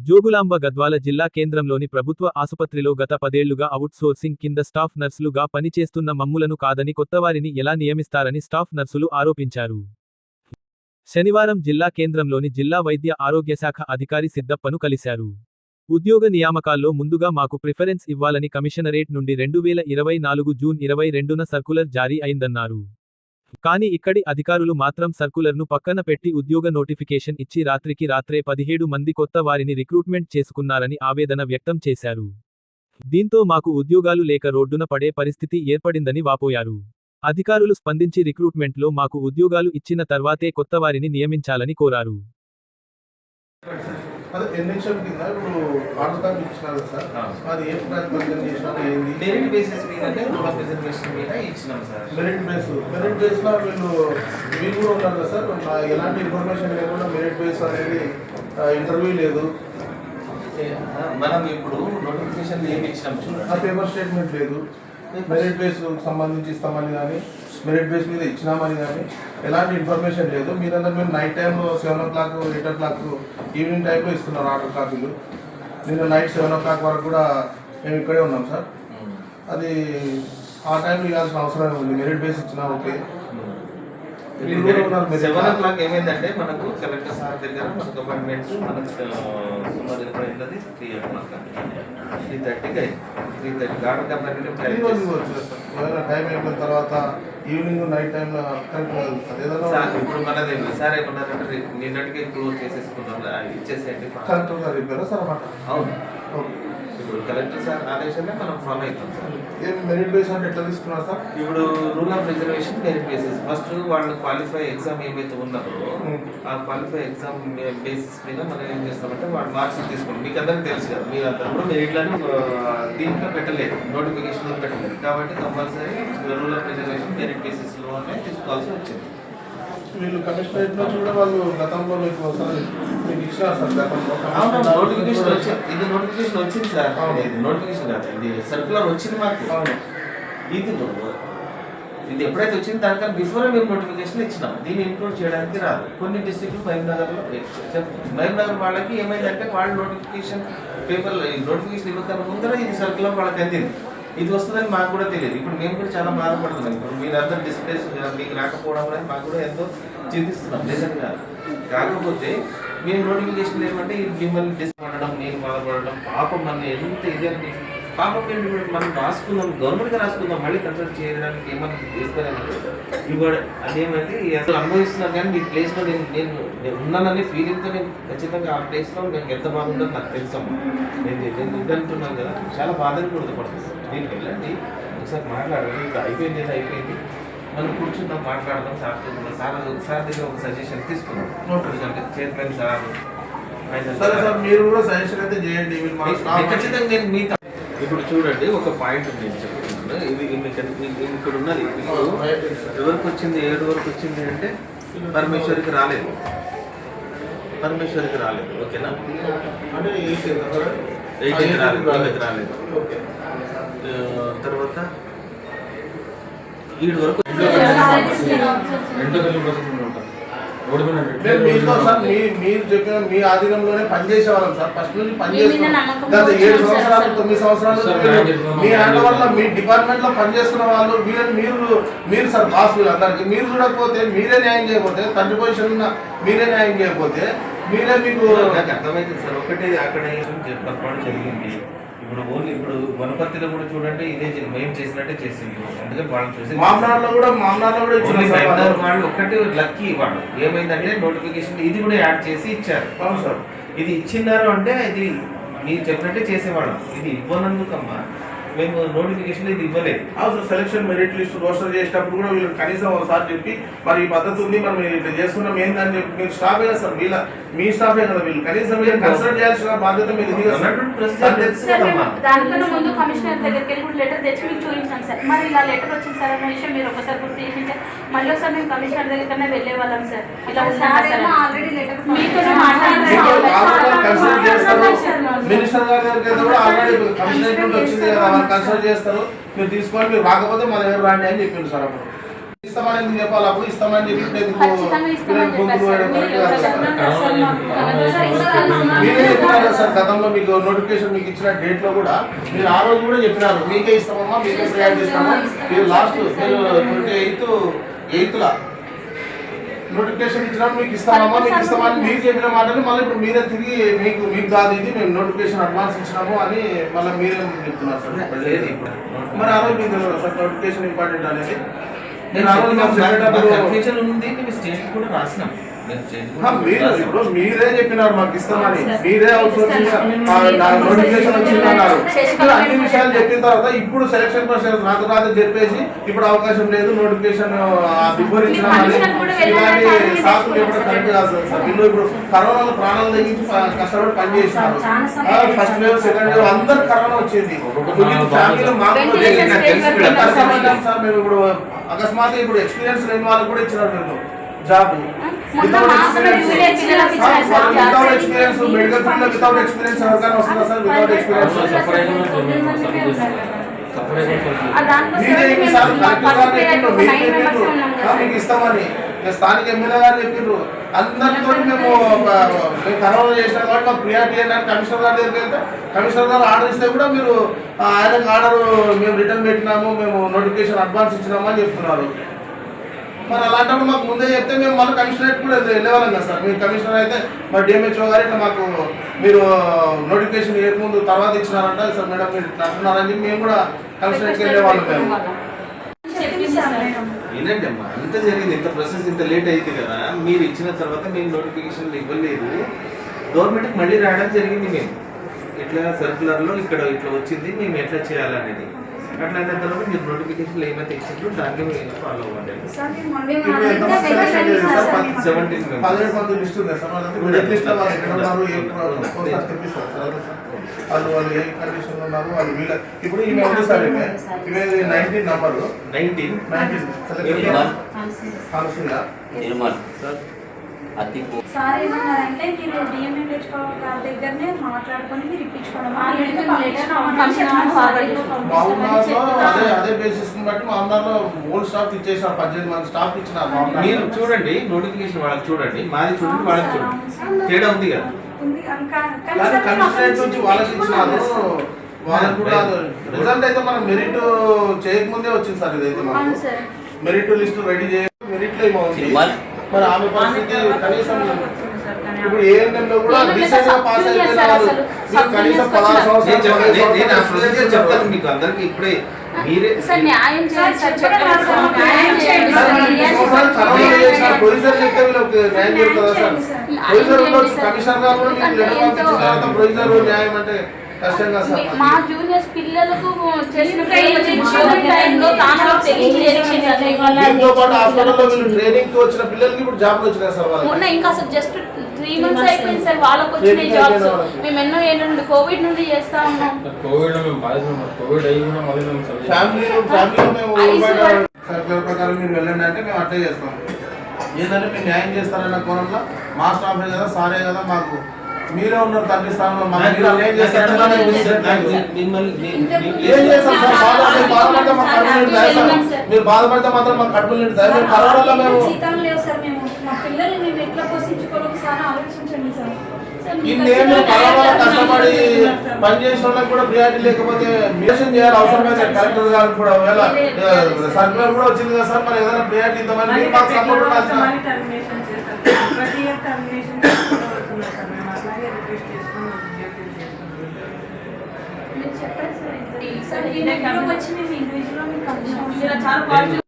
జోగులాంబ గద్వాల జిల్లా కేంద్రంలోని ప్రభుత్వ ఆసుపత్రిలో గత పదేళ్ళుగా అవుట్ సోర్సింగ్ కింద స్టాఫ్ నర్సులుగా పనిచేస్తున్న మమ్ములను కాదని కొత్తవారిని ఎలా నియమిస్తారని స్టాఫ్ నర్సులు ఆరోపించారు. శనివారం జిల్లా కేంద్రంలోని జిల్లా వైద్య ఆరోగ్య శాఖ అధికారి సిద్దప్పను కలిశారు. ఉద్యోగ నియామకాల్లో ముందుగా మాకు ప్రిఫరెన్స్ ఇవ్వాలని కమిషనరేట్ నుండి రెండు వేల ఇరవై నాలుగు జూన్ ఇరవై రెండున సర్కులర్ జారీ అయిందన్నారు. కానీ ఇక్కడి అధికారులు మాత్రం సర్కులర్ను పక్కన పెట్టి ఉద్యోగ నోటిఫికేషన్ ఇచ్చి రాత్రికి రాత్రే పదిహేడు మంది కొత్త వారిని రిక్రూట్మెంట్ చేసుకున్నారని ఆవేదన వ్యక్తం చేశారు. దీంతో మాకు ఉద్యోగాలు లేక రోడ్డున పడే పరిస్థితి ఏర్పడిందని వాపోయారు. అధికారులు స్పందించి రిక్రూట్మెంట్లో మాకు ఉద్యోగాలు ఇచ్చిన తర్వాతే కొత్తవారిని నియమించాలని కోరారు. అదే ఎన్నిషన్ కింద ఇప్పుడు కాపీ ఇచ్చినారు సార్? అది ఏ ప్రాతిపదికన చేసినారు? ఏంది? మెరిట్ బేసిస్ మీద రూరల్ రిజర్వేషన్ మీద ఇచ్చినాం సార్. మెరిట్ బేస్ మెరిట్ బేస్లో వీళ్ళు వీళ్ళు కూడా ఉన్నారు కదా సార్? ఎలాంటి ఇన్ఫర్మేషన్ లేకుండా మెరిట్ బేస్ అనేది ఇంటర్వ్యూ లేదు. మనం ఇప్పుడు నోటిఫికేషన్ ఏమి ఇచ్చినాం ఆ చూడండి పేపర్ స్టేట్మెంట్ లేదు. మెరిట్ బేస్ సంబంధించి ఇస్తామని కానీ మెరిట్ బేస్ మీద ఇచ్చినామని కానీ ఎలాంటి ఇన్ఫర్మేషన్ లేదు. మీరందరూ మేము నైట్ టైంలో seven o'clock eight o'clock evening టైంలో ఇస్తున్నారు ఆర్డర్ కాపీలు నిన్న నైట్ సెవెన్ ఓ క్లాక్ వరకు కూడా మేము ఇక్కడే ఉన్నాం సార్. అది ఆ టైంలో ఇవ్వాల్సిన అవసరం ఉంది మెరిట్ బేస్ ఇచ్చినా ఓకే వీళ్ళు కూడా ఉన్నారు మెరిట్ సెవెన్ ఓ క్లాక్ ఏమైందంటే మనకు కలెక్టర్ సార్ దగ్గర మనకు అపాయింట్మెంట్ మనకు సుమారు ఎప్పుడు అయింది త్రీ ఓ క్లాక్ త్రీ థర్టీకి అయింది. త్రీ థర్టీ ఏమైనా టైం అయిపోయిన తర్వాత ఈవినింగ్ నైట్ టైంలో సార్. ఇప్పుడు మనది సార్ ఏమన్నారంటే రేపు నిన్నటికే క్లోజ్ చేసేసుకున్నాం ఇచ్చేసేయండి. కరెక్ట్గా రిపేరా సార్ అవును. ఓకే. ఇప్పుడు కలెక్టర్ సార్ ఆదేశాలే మనం ఫాలో అవుతాం సార్. ఏం మెరిట్ బేస్ అంటే ఎట్లా తీసుకున్నారు సార్? ఇప్పుడు rule of reservation merit basis first వాళ్ళు క్వాలిఫై ఎగ్జామ్ ఏమైతే ఉన్నారో ఆ క్వాలిఫై ఎగ్జామ్ బేసిస్ మీద మనం ఏం చేస్తామంటే వాళ్ళు మార్క్స్ తీసుకుంటాం మీకు అందరికీ తెలుసు కదా మీరు అందరూ కూడా మెరిట్లను దీంట్లో పెట్టలేదు నోటిఫికేషన్లో పెట్టలేదు. కాబట్టి compulsory rule of reservation merit బేసిస్లోనే తీసుకోవాల్సి వచ్చింది. వీళ్ళు కమిషనరేట్ నుంచి కూడా వాళ్ళు గతంలో మీకు ఒకసారి మీకు ఇచ్చినారు సార్ గతంలో నోటిఫికేషన్ వచ్చింది ఇది నోటిఫికేషన్ వచ్చింది సార్. ఇది నోటిఫికేషన్ కాదు. ఇది సర్కులర్ వచ్చింది మాకు. ఇది ఇది ఎప్పుడైతే వచ్చిందో దానికన్నా బిఫోర్ మేము నోటిఫికేషన్ ఇచ్చినాం. దీన్ని ఇంక్లూడ్ చేయడానికి రాదు. కొన్ని డిస్ట్రిక్ట్లు మహబూబ్నగర్లో మహబూబ్నగర్ వాళ్ళకి ఏమైందంటే వాళ్ళ నోటిఫికేషన్ పేపర్లో నోటిఫికేషన్ ఇవ్వకన్నా ముందర ఇది సర్కులర్ వాళ్ళకి అందింది. ఇది వస్తుందని మాకు కూడా తెలియదు. ఇప్పుడు మేము కూడా చాలా బాధపడుతున్నాం. ఇప్పుడు మీరందరూ డిస్ప్లేస్ మీకు రాకపోవడం అనేది మాకు కూడా ఎంతో చింతిస్తున్నాం. నిజంగా. కాకపోతే మేము నోటిఫికేషన్ ఏమంటే ఇది మిమ్మల్ని డిస్పడడం నేను బాధపడడం పాపం మన ఎంత ఇది అని పాపం ఏంటి ఇప్పుడు మనం రాసుకుందాం గవర్నమెంట్గా రాసుకుందాం మళ్ళీ కన్సల్ట్ చేయడానికి ఏమన్నా తీసుకురామంటే ఇవాడు అదేమైంది అసలు అనుభవిస్తున్నాను కానీ మీ ప్లేస్లో నేను నేను నేను ఉన్నాననే ఫీలింగ్తో నేను ఖచ్చితంగా ఆ ప్లేస్లో నేను ఎంత బాగుంటుందో నాకు తెలుసమ్మా నేను నేను ఇదంటున్నాను కదా చాలా బాధని కూడా పడుతుంది దీనికి వెళ్ళండి ఒకసారి మాట్లాడండి ఇప్పుడు అయిపోయింది ఏదో అయిపోయింది. మనం కూర్చుందాం మాట్లాడదాం సార్ సార్ సార్ దగ్గర ఒక సజెషన్ తీసుకున్నాం. అంటే చైర్మన్ సార్ సరే సార్ మీరు కూడా సజెషన్ అయితే చేయండి. ఖచ్చితంగా నేను మీతో ఇప్పుడు చూడండి ఒక పాయింట్ నేను చెప్తున్నాను ఇది ఇక్కడ- ఉన్నది ఇప్పుడు ఎవరికి వచ్చింది ఏడు వరకు వచ్చింది అంటే పరమేశ్వరికి రాలేదు పరమేశ్వరికి రాలేదు ఓకేనా అంటే ఎయిట్ రాలేదు ఎయిట్కి రాలేదు తర్వాత ఈడు వరకు మీరు చెప్పిన మీ ఆధీనంలోనే పనిచేసే వాళ్ళం సార్. ఫస్ట్ నుంచి పనిచేస్తున్నాం గత ఏడు సంవత్సరాలు. తొమ్మిది సంవత్సరాలు మీ హ్యాండ్ వల్ల. మీ డిపార్ట్మెంట్లో పనిచేస్తున్న వాళ్ళు మీరు మీరు మీరు సార్ బాస్ అందరికి మీరు చూడకపోతే మీరే న్యాయం చేయకపోతే తండ్రి పొజిషన్ ఉన్న మీరే న్యాయం చేయకపోతే మీరే మీకు నాకు అర్థమైంది సార్. ఒకటే అక్కడ జరిగింది. ఇప్పుడు ఓన్లీ ఇప్పుడు వనపర్తిలో కూడా చూడండి ఇదే మేము చేసినట్టే చేసింది అందుకని వాళ్ళని చూసి మామనాడులో కూడా మామనాడులో కూడా బెంగళూరు వాళ్ళు. ఒక్కటి లక్కీ వాళ్ళు. ఏమైందంటే నోటిఫికేషన్ ఇది కూడా యాడ్ చేసి ఇచ్చారు. అవును సార్. ఇది ఇచ్చినారు అంటే ఇది మీరు చెప్పినట్టే చేసేవాళ్ళం. ఇది ఇవ్వనందుకమ్మా. మేము నోటిఫికేషన్ ఇది ఇవ్వలేదు. అవును sir selection merit list roster చేసేటప్పుడు కూడా వీళ్ళు కనీసం ఒకసారి చెప్పి మరి ఈ పద్ధతి ఉంది మనం ఇట్లా చేస్తున్నాం ఏందని చెప్పి మీరు స్టాఫే కదా సార్? వీళ్ళ మీ స్టాఫే కదా వీళ్ళు? కనీసం మీరు కన్సల్ట్ చేయాల్సిన బాధ్యత మీద దానికన్నా ముందు కమిషనర్ దగ్గరికి వెళ్ళి కూడా లెటర్ తెచ్చి మీకు చూపించాం సార్. మరి ఇలా లెటర్ వచ్చింది సార్ అన్న విషయం మీరు ఒకసారి గుర్తు చేసింటే మళ్ళీ ఒకసారి మేము కమిషనర్ దగ్గరనే వెళ్ళే వాళ్ళం సార్. ఇలా ఆల్రెడీ లెటర్ మీతో మాట్లాడారు మినిస్టర్ గారి కూడా ఆల్రెడీ కమిషనర్ వచ్చింది కదా. కన్సల్ట్ చేస్తారు మీరు తీసుకొని మీరు రాకపోతే మన దగ్గర రాండి అని చెప్పిండు సార్ అప్పుడు. ఇస్తామని చెప్పాలి అప్పుడు? ఇస్తామని చెప్పి మీరు చెప్పినారు కదా సార్ గతంలో మీకు నోటిఫికేషన్ మీకు ఇచ్చిన డేట్లో కూడా మీరు ఆ రోజు కూడా చెప్పినారు. మీకే ఇస్తామమ్మా మీకే ప్రయాణం చేస్తాము మీరు లాస్ట్ మీరు ట్వంటీ ఎయిత్ ఎయిత్ లా నోటిఫికేషన్ ఇచ్చినప్పుడు మీకు ఇస్తామమ్మా మీకు ఇస్తామని మీరు చెప్పిన మాటని మళ్ళీ ఇప్పుడు మీరే తిరిగి మీకు మీకు కాదు ఇది మేము నోటిఫికేషన్ అడ్వాన్స్ ఇచ్చినాము అని మళ్ళీ మీరే చెప్తున్నారు సార్. లేదు ఇప్పుడు. మరి ఆ రోజు మీకు నోటిఫికేషన్ ఇంపార్టెంట్ అనేది కన్ఫ్యూజన్ ఉంది మేము స్టేట్ కూడా రాసినాం మేము స్టేట్ ఆ, మీరు ఇప్పుడు మీరే చెప్పినారు మాకు ఇస్తామని. మీరే నోటిఫికేషన్ ఇప్పుడు అన్ని విషయాలు చెప్పిన తర్వాత ఇప్పుడు సెలక్షన్ ప్రాసెస్ రాత రాత చెప్పేసి ఇప్పుడు అవకాశం లేదు నోటిఫికేషన్ ఇలాంటి సాకులు కరెక్ట్ కాదు సార్. వీళ్ళు ఇప్పుడు కరోనాలో ప్రాణాలు తగ్గించి కష్టపడి పని చేస్తున్నారు. ఫస్ట్ వేవ్ సెకండ్ వేవ్ అందరు కరోనా వచ్చింది. ఫ్యామిలీలో మాకు సార్ మేము ఇప్పుడు అకస్మాత్ ఇప్పుడు ఎక్స్పీరియన్స్ లేని వాళ్ళకి కూడా ఇచ్చినారు మీరు జాబ్. వితౌట్. ఎక్స్పీరియన్స్ మెడికల్ ఫీల్డ్లో వితౌట్ ఎక్స్పీరియన్స్ ఎవరికైనా వస్తుందా సార్? వితౌట్ ఎక్స్పీరియన్స్ మీరే సార్ కలెక్టర్ గారు మీకు ఇస్తామని. స్థానిక ఎమ్మెల్యే గారు చెప్పారు అందరితో మేము ఒక- మేము కరోనా చేసినాం కాబట్టి మాకు ప్రియారిటీ అని కమిషనర్ గారి దగ్గరికి వెళ్తే కమిషనర్ గారు ఆర్డర్ ఇస్తే కూడా మీరు ఆయనకు ఆర్డర్ మేము రిటర్న్ పెట్టినాము మేము నోటిఫికేషన్ అడ్వాన్స్ ఇచ్చినాము అని చెప్తున్నారు. మరి అలాంటప్పుడు మాకు ముందే చెప్తే మేము మళ్ళీ కమిషనరేట్ కూడా వెళ్ళేవాళ్ళం కదా సార్. మీరు కమిషనర్ అయితే మరి డిఎంహెచ్ఓ గారు ఇట్లా మాకు మీరు నోటిఫికేషన్ ఏ ముందు తర్వాత ఇచ్చినారంట సార్ మేడం మీరు ఇట్లా అంటున్నారని మేము కూడా కమిషనరేట్కి వెళ్ళేవాళ్ళం మేము. ఏంటంటే అమ్మా ఇంత జరిగింది ఇంత ప్రాసెస్ ఇంత లేట్ అయింది కదా మీరు ఇచ్చిన తర్వాత మేము నోటిఫికేషన్లు ఇవ్వలేదు గవర్నమెంట్కి మళ్ళీ రావడం జరిగింది మేము ఇట్లా సర్కులర్లో ఇక్కడ ఇట్లా వచ్చింది మేము ఎట్లా చేయాలనేది అట్లా అయిన తర్వాత మీరు నోటిఫికేషన్లు ఏమైతే ఇచ్చిండ్రో దాన్ని మీరు ఫాలో అవ్వండి సెవెంటీన్ వాళ్ళు. వాళ్ళు ఏ కండిషన్లో ఉన్నారు వాళ్ళు వీళ్ళ ఇప్పుడు ఈమె ఉంది సార్ ఈమె ఈమె nineteen number nineteen nineteen Nirmal. Sir ఏమన్నారంటే మీరు గారి దగ్గరనే మాట్లాడుకొని మీరు ఇప్పించుకోవడం అదే బేసిస్ బట్టి మామూలుగా ఓల్డ్ స్టాఫ్ ఇచ్చేసారు పద్దెనిమిది మంది స్టాఫ్ ఇచ్చినారు మామూలుగా. మీరు చూడండి నోటిఫికేషన్ వాళ్ళకి చూడండి. మాది చూడండి వాళ్ళకి చూడండి. తేడా ఉంది కదా. ఉంది వాళ్ళకి కూడా రిజల్ట్ అయితే మనం మెరిట్ చేయకముందే వచ్చింది సార్ ఇదైతే సార్. మెరిట్ లిస్ట్ రెడీ చేయ మెరిట్లో ఏమో ఉంది. నిర్మల్ మరి ఆమె పరిస్థితి కనీసం ఇప్పుడు ఏఎన్ఎం లో కూడా ఏఎన్ఎం రీసెంట్గా పాస్ అయిపోయిన వాళ్ళు. కనీసం పదహారు సంవత్సరాలు చెప్తాను మీకు అందరికి ఇప్పుడే. మీరే సార్ న్యాయం చేయండి సార్ చెప్పడం చెప్పండి సార్ కాదు. న్యాయం చేయండి సార్, సార్ మరి న్యాయం ఈ సంవత్సరాలు కరోనా చేసిన ప్రొసీజర్ చెప్తే వీళ్ళకి న్యాయం జరుగుతుందా సార్? ప్రొసీజర్ ఉండొచ్చు కమిషనర్ గారు కూడా మీకు లెటర్ పంపించిన తర్వాత ప్రొసీజర్ న్యాయం అంటే కష్టంగా సార్ మీ- జూనియర్స్ పిల్లలకు చేసిన ట్రైనింగ్ వచ్చిన పిల్లలకి ఇప్పుడు జాబ్లు వచ్చినాయి సార్ మొన్న వాళ్ళకి ఇంకా అసలు జస్ట్ త్రీ మంత్స్ అయిపోయింది సార్ వాళ్ళకి వచ్చిన Training జాబ్స్. మేము ఎన్నో ఏళ్ళ నుండి కోవిడ్ నుండి చేస్తా ఉన్నాం కోవిడ్ కోవిడ్ సర్కులర్ ప్రకారం మీరు వెళ్ళండి అంటే మేము అట్లే చేస్తాం ఏంటంటే మీరు న్యాయం చేస్తారన్న కోణంలో మా స్టాఫే కదా సారే కదా మాకు మీరే ఉన్నారు తండ్రి స్థానంలో మీరు బాధపడితే కడుపు సార్ మాత్రం మాకు కడుపు నిండుతాయి మేము కరోనాలో మా పిల్లల్ని మేము ఎట్లా పోషించుకోవాలి ఒకసారి ఆలోచించండి సార్. ఇన్నేళ్ళు కరోనాలో కష్టపడి పని చేసిన వాళ్ళకి కూడా ప్రియారిటీ లేకపోతే మిషన్ చేయాలి అవసరమైతే కలెక్టర్ గారు కూడా ఒకవేళ సర్కులర్ కూడా వచ్చింది కదా సార్ మరి ఏదైనా ప్రియారిటీ ఇద్దామని మీరు మాకు సపోర్ట్ సార్. చెప్పండి సార్ ఇంత- సార్ ఈ నెలలో వచ్చి మేము ఇండివిజువల్ మీకు చాలా పాజిటివ్